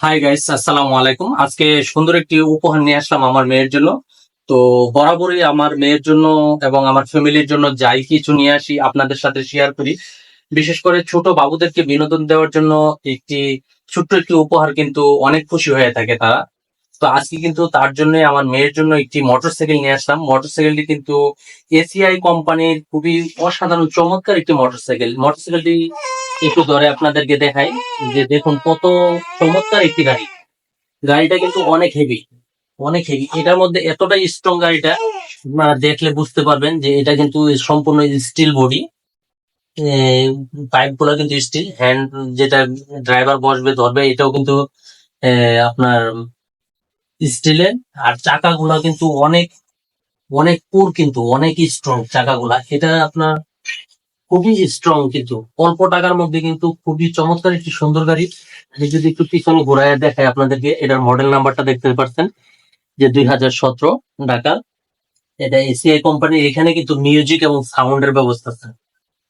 Hi guys আসসালামু আলাইকুম। আজকে সুন্দর একটি উপহার নিয়ে আসলাম আমার মেয়ের জন্য। তো বরাবরই আমার মেয়ের জন্য এবং আমার ফ্যামিলির জন্য যাই কিছু নিয়ে আসি আপনাদের সাথে শেয়ার করি। বিশেষ করে ছোট বাবুদেরকে বিনোদন দেওয়ার জন্য একটি ছোট্ট একটি উপহার কিন্তু অনেক খুশি হয়ে থাকে তারা। তো আজকে কিন্তু তার জন্য আমার মেয়ের জন্য একটি মোটরসাইকেল নিয়ে আসলাম। মোটরসাইকেলটি কিন্তু এসিআই কোম্পানির খুবই অসাধারণ চমৎকার একটি মোটরসাইকেল মোটরসাইকেলটি একটু ধরে আপনাদেরকে দেখাই যে দেখুন কত চমৎকার একটি গাড়ি। গাড়িটা কিন্তু অনেক হেভি অনেক হেভি এটার মধ্যে এতটাই স্ট্রং গাড়িটা, আপনারা দেখলে বুঝতে পারবেন যে এটা কিন্তু সম্পূর্ণ স্টিল বডি পাইপগুলো কিন্তু স্টিল হ্যান্ড যেটা ড্রাইভার বসবে, ধরবে, এটাও কিন্তু আপনার স্টিলের আর চাকাগুলো কিন্তু অনেক অনেক পুর কিন্তু অনেক স্ট্রং চাকাগুলা। এটা আপনার খুবই স্ট্রং কিন্তু। অল্প টাকার মধ্যে কিন্তু খুবই চমৎকার একটি সুন্দর গাড়ি। যদি একটু পিছনে ঘোরায় দেখাই আপনাদেরকে, এটার মডেল নাম্বারটা দেখতে পাচ্ছেন যে দুই হাজার সতেরো ঢাকা এটা এসিআই কোম্পানির এখানে কিন্তু মিউজিক এবং সাউন্ডের ব্যবস্থা আছে।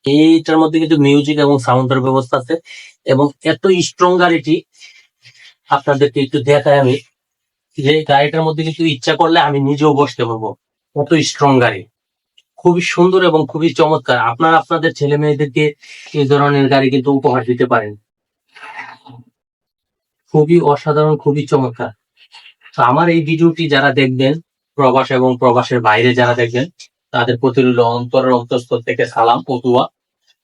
এইটার মধ্যে কিন্তু মিউজিক এবং সাউন্ডের ব্যবস্থা আছে। এবং এত স্ট্রং গাড়িটি আপনাদেরকে একটু দেখাই আমি, যে গাড়িটার মধ্যে কিন্তু ইচ্ছা করলে আমি নিজেও বসতে পারব। কত স্ট্রং গাড়ি। খুবই সুন্দর এবং খুবই চমৎকার। আপনারা আপনাদের ছেলে মেয়েদেরকে এই ধরনের গাড়ি কিন্তু উপহার দিতে পারেন। খুবই অসাধারণ, খুবই চমৎকার। তো আমার এই ভিডিওটি যারা দেখবেন, প্রবাস এবং প্রবাসের বাইরে যারা দেখবেন, তাদের প্রতি রইল অন্তরের অন্তঃস্থল থেকে সালাম পতুয়া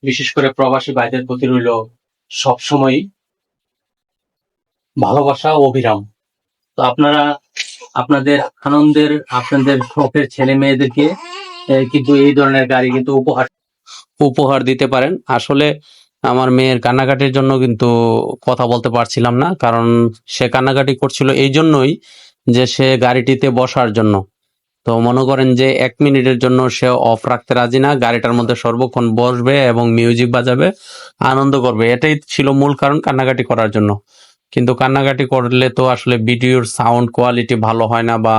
বিশেষ করে প্রবাসী ভাইদের প্রতি রইল সবসময় ভালোবাসা অবিরাম তো আপনারা আপনাদের আনন্দের, আপনাদের শখের ছেলে মেয়েদেরকে কিন্তু এই ধরনের গাড়ি কিন্তু উপহার উপহার দিতে পারেন। আসলে আমার মেয়ের কান্নাকাটির জন্য কিন্তু কথা বলতে পারছিলাম না, কারণ সে কান্নাকাটি করছিল এই জন্যই যে সে গাড়িটিতে বসার জন্য। তো মনে করেন যে এক মিনিটের জন্য সে অফ রাখতে রাজি না, গাড়িটার মধ্যে সর্বক্ষণ বসবে এবং মিউজিক বাজাবে, আনন্দ করবে। এটাই ছিল মূল কারণ কান্নাকাটি করার জন্য। কিন্তু কান্নাকাটি করলে তো আসলে ভিডিওর সাউন্ড কোয়ালিটি ভালো হয় না বা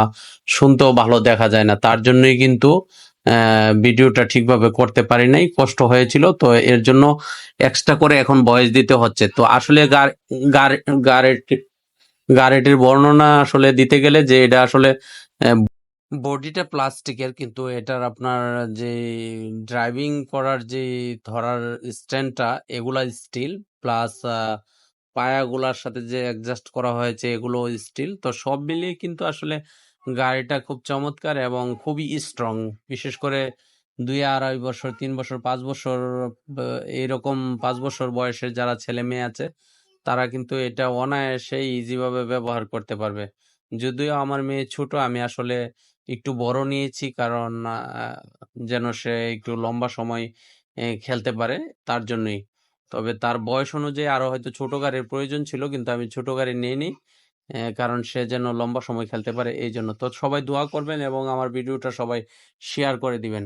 শুনতেও ভালো দেখা যায় না। তার জন্যই কিন্তু ভিডিওটা ঠিকভাবে করতে পারি নাই, কষ্ট হয়েছিল, তো এর জন্য এক্সট্রা করে এখন ভয়েস দিতে হচ্ছে। তো আসলে গাড়িটির বর্ণনা আসলে দিতে গেলে যে এটা আসলে বডিটা প্লাস্টিকের, কিন্তু এটার আপনার যে ড্রাইভিং করার যে ধরার স্ট্যান্ডটা এগুলা স্টিল প্লাস পায়াগুলার সাথে যে অ্যাডজাস্ট করা হয়েছে, এগুলো স্টিল তো সব মিলিয়ে কিন্তু আসলে গাড়িটা খুব চমৎকার এবং খুবই স্ট্রং বিশেষ করে দুই আড়াই বছর তিন বছর পাঁচ বছর এইরকম পাঁচ বছর বয়সের যারা ছেলে মেয়ে আছে তারা কিন্তু এটা অনায়াসে ইজিভাবে ব্যবহার করতে পারবে। যদিও আমার মেয়ে ছোট আমি আসলে একটু বড় নিয়েছি কারণ যেন সে একটু লম্বা সময় খেলতে পারে তার জন্যই। তবে তার বয়স অনুযায়ী আরও হয়তো ছোট গাড়ির প্রয়োজন ছিল কিন্তু আমি ছোট গাড়ি নিইনি। আহ, কারণ সে যেন লম্বা সময় খেলতে পারে এই জন্য তো সবাই দোয়া করবেন এবং আমার ভিডিওটা সবাই শেয়ার করে দিবেন।